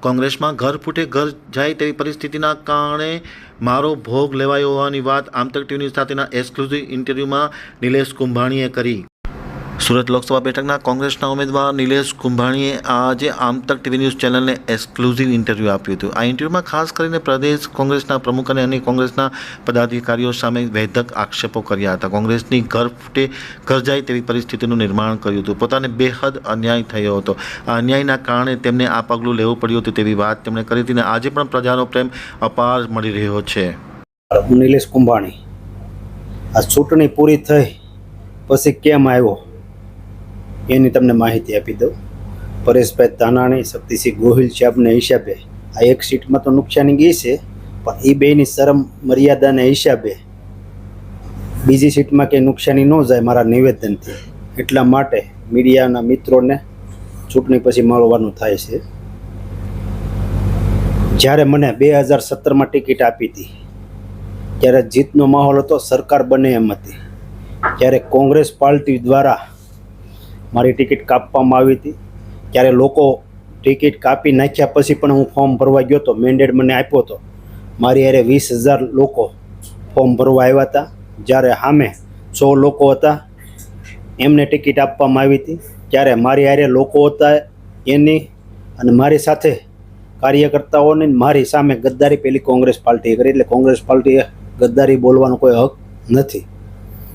કોંગ્રેસમાં ઘર ફૂટે ઘર જાય તેવી પરિસ્થિતિના કારણે મારો ભોગ લેવાયો હોવાની વાત આમતક ટીવી સાથેના એક્સક્લુઝિવ ઇન્ટરવ્યૂમાં નિલેશ કુંભાણીએ કરી. સુરત લોકસભા બેઠકના કોંગ્રેસના ઉમેદવાર નિલેશ કુંભાણીએ આજે આમતક ટીવી ન્યૂઝ ચેનલને એક્સક્લુઝિવ ઇન્ટરવ્યૂ આપ્યું હતું. આ ઇન્ટરવ્યૂમાં ખાસ કરીને પ્રદેશ કોંગ્રેસના પ્રમુખ અને અન્ય કોંગ્રેસના પદાધિકારીઓ સામે વેધક આક્ષેપો કર્યા હતા. કોંગ્રેસની ગર્ફટે ગરજાય તેવી પરિસ્થિતિનું નિર્માણ કર્યું હતું. પોતાને બેહદ અન્યાય થયો હતો. આ અન્યાયના કારણે તેમને આ પગલું લેવું પડ્યું હતું તેવી વાત તેમણે કરી હતી અને આજે પણ પ્રજાનો પ્રેમ અપાર મળી રહ્યો છે. નિલેશ કુંભાણી, આ ચૂંટણી પૂરી થઈ, પછી કેમ આવ્યો? એની તમને માહિતી આપી દઉં. પરેશભાઈ તાનાણી, શક્તિસિંહ ગોહિલ સાહેબને હિસાબે. આ એક સીટમાં તો નુકસાની ગઈ છે, પણ એ બેની શરમ મર્યાદાને હિસાબે બીજી સીટમાં કંઈ નુકસાની ન જાય મારા નિવેદનથી. એટલા માટે મીડિયાના મિત્રોને ચૂંટણી પછી મળવાનું થાય છે. જ્યારે મને બે હજાર સત્તરમાં ટિકિટ આપી હતી, ત્યારે જીતનો માહોલ હતો, સરકાર બને એમ હતી. ત્યારે કોંગ્રેસ પાર્ટી દ્વારા મારી ટિકિટ કાપવામાં આવી હતી. ત્યારે લોકો ટિકિટ કાપી નાખ્યા પછી પણ હું ફોર્મ ભરવા ગયો હતો મેન્ડેટ મને આપ્યો હતો. મારી હારે વીસ હજાર લોકો ફોર્મ ભરવા આવ્યા હતા. જ્યારે સામે સો લોકો હતા. એમને ટિકિટ આપવામાં આવી હતી. ત્યારે મારી હારે લોકો હતા એની અને મારી સાથે કાર્યકર્તાઓને મારી સામે ગદ્દારી પેલી કોંગ્રેસ પાર્ટીએ કરી. એટલે કોંગ્રેસ પાર્ટીએ ગદ્દારી બોલવાનો કોઈ હક નથી.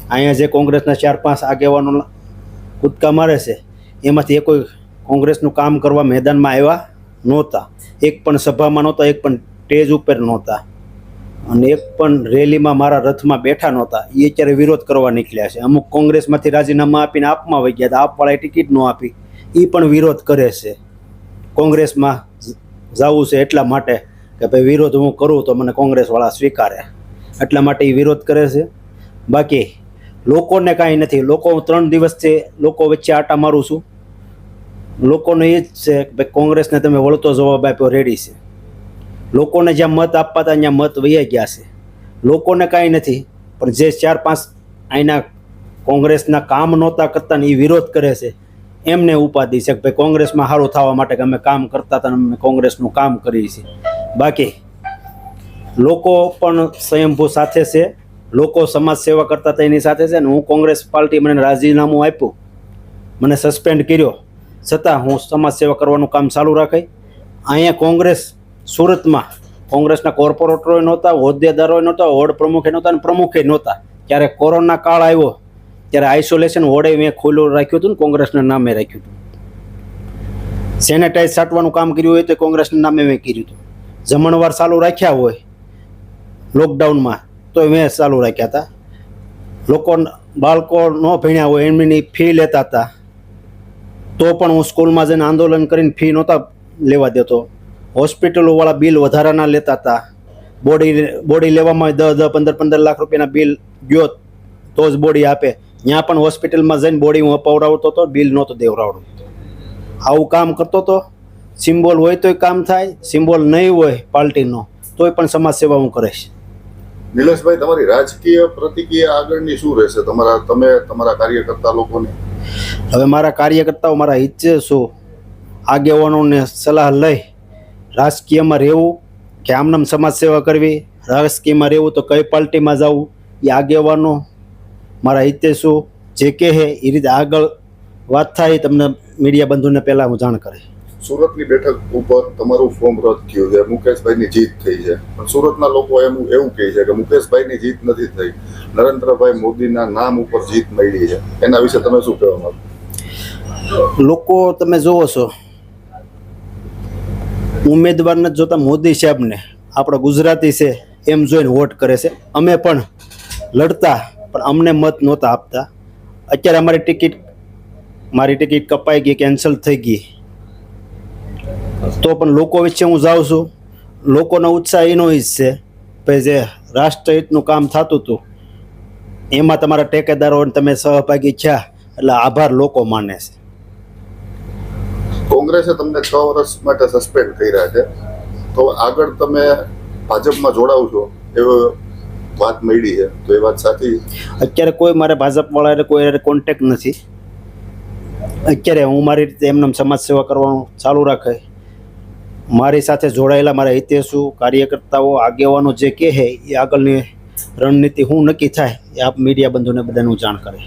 અહીંયા જે કોંગ્રેસના ચાર પાંચ આગેવાનો કૂદકા મારે છે. એમાંથી એ કોઈ કોંગ્રેસનું કામ કરવા મેદાનમાં આવ્યા નહોતા. એક પણ સભામાં નહોતા, એક પણ સ્ટેજ ઉપર નહોતા. અને એક પણ રેલીમાં મારા રથમાં બેઠા નહોતા. એ અત્યારે વિરોધ કરવા નીકળ્યા છે. અમુક કોંગ્રેસમાંથી રાજીનામા આપીને આપમાં વહી ગયા હતા. આપવાળાએ ટિકિટ ન આપી. એ પણ વિરોધ કરે છે. કોંગ્રેસમાં જવું છે એટલા માટે કે ભાઈ વિરોધ હું કરું તો મને કોંગ્રેસવાળા સ્વીકારે. એટલા માટે એ વિરોધ કરે છે. બાકી લોકોને કાંઈ નથી. લોકો ત્રણ દિવસથી લોકો વચ્ચે આટા મારું છું. લોકોને એ જ છે કે કોંગ્રેસને તમે વળતો જવાબ આપ્યો, રેડી છે. લોકોને જ્યાં મત આપવા હતા, ત્યાં મત વહી ગયા છે. લોકોને કાંઈ નથી, પણ જે ચાર પાંચ અહીંના કોંગ્રેસના કામ નહોતા કરતા ને એ વિરોધ કરે છે, એમને ઉપાધિ છે કે ભાઈ કોંગ્રેસમાં સારું થવા માટે અમે કામ કરતા હતા અમે કોંગ્રેસનું કામ કરીએ છીએ. બાકી લોકો પણ સ્વયંભૂ સાથે છે. લોકો સમાજ સેવા કરતા એની સાથે છે ને હું કોંગ્રેસ પાર્ટી મને રાજીનામું આપ્યું. મને સસ્પેન્ડ કર્યો. છતાં હું સમાજ સેવા કરવાનું કામ ચાલુ રાખાય અહીંયા કોંગ્રેસ સુરતમાં કોંગ્રેસના કોર્પોરેટરો નહોતા હોદ્દેદારો નહોતા, વોર્ડ પ્રમુખે નહોતા અને પ્રમુખે નહોતા. ત્યારે કોરોના કાળ આવ્યો, ત્યારે આઇસોલેશન વોર્ડે મેં ખુલ્લું રાખ્યું હતું ને કોંગ્રેસના નામે રાખ્યું હતું. સેનેટાઈઝ છાંટવાનું કામ કર્યું હોય તો કોંગ્રેસના નામે મેં કર્યું હતું. જમણવાર ચાલુ રાખ્યા હોય લોકડાઉનમાં તો મેં ચાલુ રાખ્યા હતા. લોકો બાળકો ન ભણ્યા હોય, એમની ફી લેતા હતા. તો પણ હું સ્કૂલમાં જઈને આંદોલન કરીને ફી નહોતા લેવા દેતો. હોસ્પિટલોવાળા બિલ વધારાના લેતા હતા. બોડી બોડી લેવામાં દસ દસ પંદર પંદર લાખ રૂપિયાના બિલ ગયો તો જ બોડી આપે. ત્યાં પણ હોસ્પિટલમાં જઈને બોડી હું અપાવડાવતો હતો બિલ નહોતો દેવડાવતો આવું કામ કરતો હતો સિમ્બોલ હોય તોય કામ થાય, સિમ્બોલ નહીં હોય પાર્ટીનો તોય પણ સમાજ સેવા હું કરીશ. નિલેશભાઈ, તમારી રાજકીય પ્રતિક્રિયા આગળની શું રહેશે? તમારા, તમે તમારા કાર્યકર્તા લોકોને? હવે મારા કાર્યકર્તાઓ મારા ઈચ્છે શું આગેવાનોને સલાહ લઈ રાજકીયમાં રહેવું કે આમનામ સમાજ સેવા કરવી. રાજકીયમાં રહેવું તો કઈ પાર્ટીમાં જવું, એ આગેવાનો મારા હિતે શું જે કહે એ રીતે આગળ વાત થાય તમને મીડિયા બંધુને પહેલાં હું જાણ કરે સુરતની બેઠક ઉપર તમારું ફોર્મ રદ થયું છે. મુકેશભાઈની જીત થઈ છે. પણ સુરતના લોકો એમ એવું કહે છે કે મુકેશભાઈની જીત નથી થઈ. નરેન્દ્રભાઈ મોદીના નામ ઉપર જીત મળી છે. એના વિશે તમે શું કહેવા માંગો? લોકો તમે જોવો છો. ઉમેદવાર નથી જોતા મોદી સાહેબને. આપણો ગુજરાતી છે, એમ જોઈને વોટ કરે છે. અમે પણ લડતા, પણ અમને મત નહોતા આપતા. અત્યારે અમારી ટિકિટ, મારી ટિકિટ કપાઈ ગઈ, કેન્સલ થઈ ગઈ. તો પણ લોકો વચ્ચે હું જાઉં છું. લોકોનો ઉત્સાહ એનો જ છે. ભાઈ જે રાષ્ટ્રહિતનું કામ થતું હતું એમાં તમારા ટેકેદારોને તમે સહભાગી થયા એટલે આભાર લોકો માને છે. કોંગ્રેસે તમને છ વર્ષ માટે સસ્પેન્ડ કર્યા છે. તો આગળ તમે ભાજપમાં જોડાવ છો એવો વાત મળી છે. તો એ વાત સાચી અત્યારે કોઈ મારે ભાજપવાળાને કોઈ કોન્ટેક્ટ નથી. અત્યારે હું મારી રીતે એમને સમાજ સેવા કરવાનું ચાલુ રાખે. મારી સાથે જોડાયેલા મારા હિતેશુ, કાર્યકર્તાઓ, આગેવાનો જે કહે એ આગળની રણનીતિ શું નક્કી થાય, એ આપ મીડિયા બંધુને બધાનું જાણ કરે.